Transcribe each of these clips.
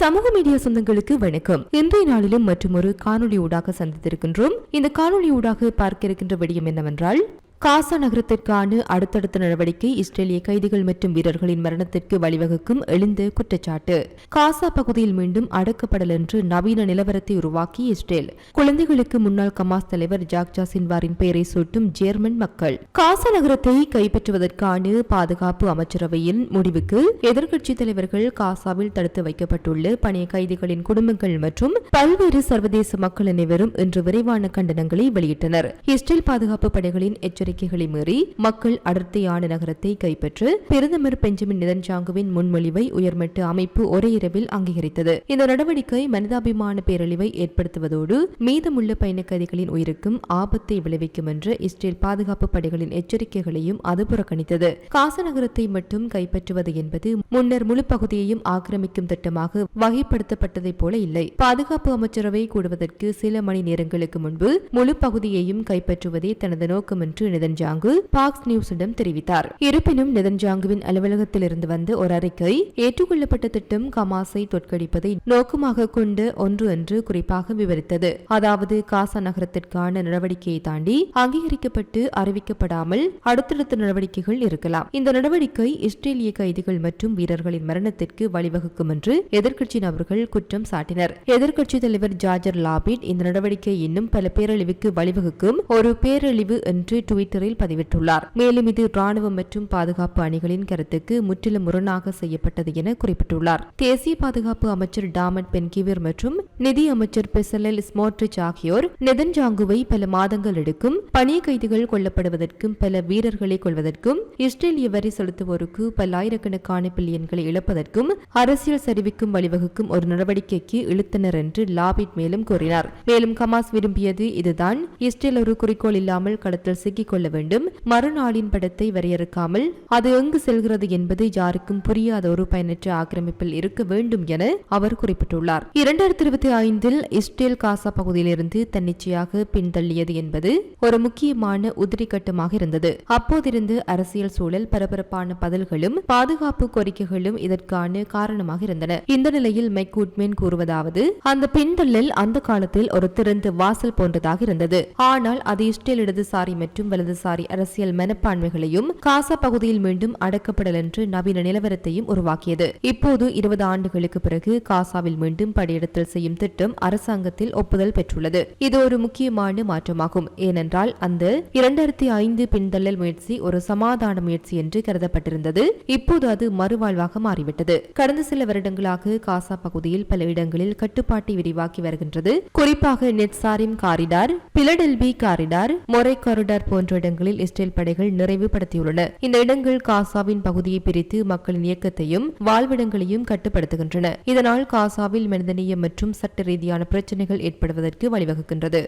சமூக மீடியா சொந்தங்களுக்கு வணக்கம். இன்றைய நாளிலும் மற்றொரு காணொலி ஊடாக சந்தித்திருக்கின்றோம். இந்த காணொலி ஊடாக பார்க்க இருக்கின்ற விடயம் என்னவென்றால் காசா நகரத்திற்கான அடுத்தடுத்த நடவடிக்கை இஸ்ரேலிய கைதிகள் மற்றும் வீரர்களின் மரணத்திற்கு வழிவகுக்கும் எழுந்த குற்றச்சாட்டு. காசா பகுதியில் மீண்டும் அடக்கப்படல் என்று நவீன நிலவரத்தை உருவாக்கி இஸ்ரேல். குழந்தைகளுக்கு முன்னாள் கமாஸ் தலைவர் ஜாக்ஜா சின்வாரின் பெயரை சூட்டும் ஜேர்மன் மக்கள். காசா நகரத்தை கைப்பற்றுவதற்கான பாதுகாப்பு அமைச்சரவையின் முடிவுக்கு எதிர்க்கட்சி தலைவர்கள் காசாவில் தடுத்து வைக்கப்பட்டுள்ள பணிய கைதிகளின் குடும்பங்கள் மற்றும் பல்வேறு சர்வதேச மக்கள் அனைவரும் இன்று விரைவான கண்டனங்களை வெளியிட்டனர். இஸ்ரேல் பாதுகாப்பு படைகளின் எச்சரிக்கை எச்சரிக்கைகளை மீறி மக்கள் அடர்த்தியான நகரத்தை கைப்பற்று பிரதமர் பெஞ்சமின் நிதன்ஜாங்குவின் முன்மொழிவை உயர்மட்ட அமைப்பு ஒரே இரவில் அங்கீகரித்தது. இந்த நடவடிக்கை மனிதாபிமான பேரழிவை ஏற்படுத்துவதோடு மீதமுள்ள பயணக்கதிகளின் உயிருக்கும் ஆபத்தை விளைவிக்கும் என்று இஸ்ரேல் பாதுகாப்பு படைகளின் எச்சரிக்கைகளையும் அது புறக்கணித்தது. காச நகரத்தை மட்டும் கைப்பற்றுவது என்பது முன்னர் முழு பகுதியையும் ஆக்கிரமிக்கும் திட்டமாக வகைப்படுத்தப்பட்டதைப் போல இல்லை. பாதுகாப்பு அமைச்சரவை கூடுவதற்கு சில மணி நேரங்களுக்கு முன்பு முழு பகுதியையும் கைப்பற்றுவதே தனது நோக்கம் என்று நெதன்ஜாங்கு பாக்ஸ் நியூஸிடம் தெரிவித்தார். இருப்பினும் நெதன்ஜாங்குவின் அலுவலகத்தில் இருந்து வந்த ஒரு அறிக்கை ஏற்றுக்கொள்ளப்பட்ட திட்டம் கமாஸை தோற்கடிப்பதை நோக்கமாக கொண்டு ஒன்று என்று குறிப்பாக விவரித்தது. அதாவது காசா நகரத்திற்கான நடவடிக்கையை தாண்டி அங்கீகரிக்கப்பட்டு அறிவிக்கப்படாமல் அடுத்தடுத்த நடவடிக்கைகள் இருக்கலாம். இந்த நடவடிக்கை இஸ்ரேலிய கைதிகள் மற்றும் வீரர்களின் மரணத்திற்கு வழிவகுக்கும் என்று எதிர்க்கட்சி நபர்கள் குற்றம் சாட்டினர். எதிர்க்கட்சி தலைவர் ஜார்ஜர் லாபிட் இந்த நடவடிக்கை இன்னும் பல பேரழிவுக்கு வழிவகுக்கும் ஒரு பேரழிவு என்று டுவிட்டரில் பதிவிட்டுள்ளார். மேலும் இது ராணுவம் மற்றும் பாதுகாப்பு அணிகளின் கருத்துக்கு முற்றிலும் முரணாக செய்யப்பட்டது என குறிப்பிட்டுள்ளார். தேசிய பாதுகாப்பு அமைச்சர் டாமட் பென்கிவிர் மற்றும் நிதி அமைச்சர் பெசலல் ஸ்மோட்ரிச் ஆகியோர் நெதன்ஜாங்குவை பல மாதங்கள் எடுக்கும் பணிய கைதிகள் கொல்லப்படுவதற்கும் பல வீரர்களை கொள்வதற்கும் இஸ்ரேலிய வரி செலுத்துவோருக்கு பல்லாயிரக்கணக்கான பில்லியன்களை இழப்பதற்கும் அரசியல் சரிவிக்கும் வழிவகுக்கும் ஒரு நடவடிக்கைக்கு இழுத்தனர் என்று லாபிட் மேலும் கூறினார். மேலும் கமாஸ் விரும்பியது இதுதான். இஸ்ரேல் ஒரு குறிக்கோள் இல்லாமல் கடத்தல் சிக்கிக் கொள்ள வேண்டும். மறுநாளின் படத்தை வரையறுக்காமல் அது எங்கு செல்கிறது என்பது யாருக்கும் புரியாத ஒரு பயனற்ற ஆக்கிரமிப்பில் இருக்க வேண்டும் என அவர் குறிப்பிட்டுள்ளார். இரண்டாயிரத்தி இருபத்தி ஐந்தில் இஸ்ரேல் காசா பகுதியிலிருந்து தன்னிச்சையாக பின்தள்ளியது என்பது ஒரு முக்கியமான உதிரி கட்டமாக இருந்தது. அப்போதிருந்து அரசியல் சூழல் பரபரப்பான பதில்களும் பாதுகாப்பு கோரிக்கைகளும் இதற்கான காரணமாக இருந்தன. இந்த நிலையில் மெக்கூட்மேன் கூறுவதாவது அந்த பின்தள்ளல் அந்த காலத்தில் ஒரு திறந்த வாசல் போன்றதாக இருந்தது. ஆனால் அது இஸ்ரேல் இடதுசாரி மற்றும் வலது வலதுசாரி அரசியல் மனப்பான்மைகளையும் காசா பகுதியில் மீண்டும் அடக்கப்படல் என்று நவீன நிலவரத்தையும் உருவாக்கியது. இப்போது இருபது ஆண்டுகளுக்கு பிறகு காசாவில் மீண்டும் படையெடுத்தல் செய்யும் திட்டம் அரசாங்கத்தில் ஒப்புதல் பெற்றுள்ளது. இது ஒரு முக்கியமான மாற்றமாகும். ஏனென்றால் அந்த இரண்டாயிரத்தி ஐந்து பின்தள்ளல் முயற்சி ஒரு சமாதான முயற்சி என்று கருதப்பட்டிருந்தது. இப்போது அது மறுவாழ்வாக மாறிவிட்டது. கடந்த சில வருடங்களாக காசா பகுதியில் பல இடங்களில் கட்டுப்பாட்டை விரிவாக்கி வருகின்றது. குறிப்பாக Netzarim corridor Philadelphi corridor Morag corridor போன்ற இடங்களில் இஸ்ரேல் படைகள் நிறைவுபடுத்தியுள்ளன. இந்த இடங்கள் காசாவின் பகுதியை பிரித்து மக்களின் இயக்கத்தையும் வாழ்விடங்களையும் கட்டுப்படுத்துகின்றன. இதனால் காசாவில் மனிதநேயம் மற்றும் சட்ட ரீதியான பிரச்சனைகள் ஏற்படுவதற்கு வழிவகுக்கின்றது.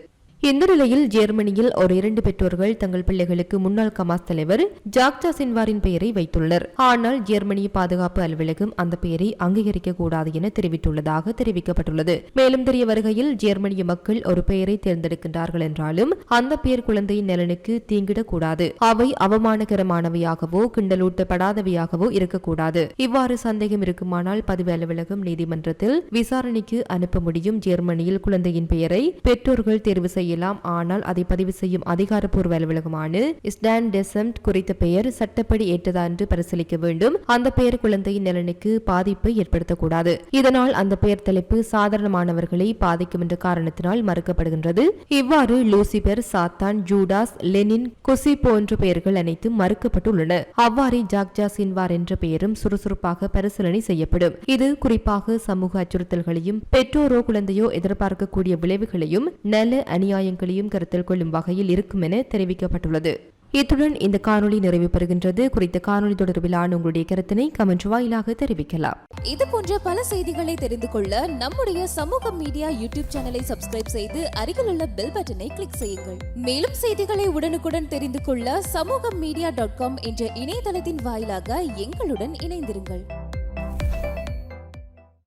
இந்த நிலையில் ஜெர்மனியில் ஒரு இரண்டு பெற்றோர்கள் தங்கள் பிள்ளைகளுக்கு முன்னாள் கமாஸ் தலைவர் ஜாக்ஜா சின்வாரின் பெயரை வைத்துள்ளனர். ஆனால் ஜெர்மனிய பாதுகாப்பு அலுவலகம் அந்த பெயரை அங்கீகரிக்க கூடாது என தெரிவித்துள்ளதாக தெரிவிக்கப்பட்டுள்ளது. மேலும் தெரிய வருகையில் ஜெர்மனிய மக்கள் ஒரு பெயரை தேர்ந்தெடுக்கின்றார்கள் என்றாலும் அந்த பெயர் குழந்தையின் நலனுக்கு தீங்கிடக்கூடாது. அவை அவமானகரமானவையாகவோ கிண்டலூட்டப்படாதவையாகவோ இருக்கக்கூடாது. இவ்வாறு சந்தேகம் இருக்குமானால் பதிவு அலுவலகம் நீதிமன்றத்தில் விசாரணைக்கு அனுப்ப முடியும். ஜெர்மனியில் குழந்தையின் பெயரை பெற்றோர்கள் தேர்வு செய்ய செய்யலாம். ஆனால் அதை பதிவு செய்யும் அதிகாரப்பூர்வ அலுவலகமான ஸ்டான் டெசம்ட் குறித்த பெயர் சட்டப்படி ஏற்றதா என்று பரிசீலிக்க வேண்டும். அந்த பெயர் குழந்தையின் நலனுக்கு பாதிப்பை ஏற்படுத்தக்கூடாது. இதனால் அந்த பெயர் தலைப்பு சாதாரணமானவர்களை பாதிக்கும் என்ற காரணத்தினால் மறுக்கப்படுகின்றது. இவ்வாறு லூசிபர் சாத்தான் ஜூடாஸ் லெனின் கொசி போன்ற பெயர்கள் அனைத்தும் மறுக்கப்பட்டுள்ளன. அவ்வாறே ஜாக்ஜா சின்வார் என்ற பெயரும் சுறுசுறுப்பாக பரிசீலனை செய்யப்படும். இது குறிப்பாக சமூக அச்சுறுத்தல்களையும் பெற்றோரோ குழந்தையோ எதிர்பார்க்கக்கூடிய விளைவுகளையும் நல அநியாய அநியாயங்களையும் கருத்தில் கொள்ளும் வகையில் இருக்கும் என தெரிவிக்கப்பட்டுள்ளது. இத்துடன் இந்த காணொளி நிறைவு பெறுகின்றது. குறித்த காணொளி தொடர்பிலான உங்களுடைய கருத்தினை கமெண்ட் வாயிலாக தெரிவிக்கலாம். இது போன்ற பல செய்திகளை தெரிந்து கொள்ள நம்முடைய சமூக மீடியா யூடியூப் சேனலை சப்ஸ்கிரைப் செய்து அருகிலுள்ள பெல் பட்டனை கிளிக் செய்யுங்கள். மேலும் செய்திகளை உடனுக்குடன் தெரிந்து கொள்ள சமூக மீடியா டாட் காம் என்ற இணையதளத்தின் வாயிலாக எங்களுடன் இணைந்திருங்கள்.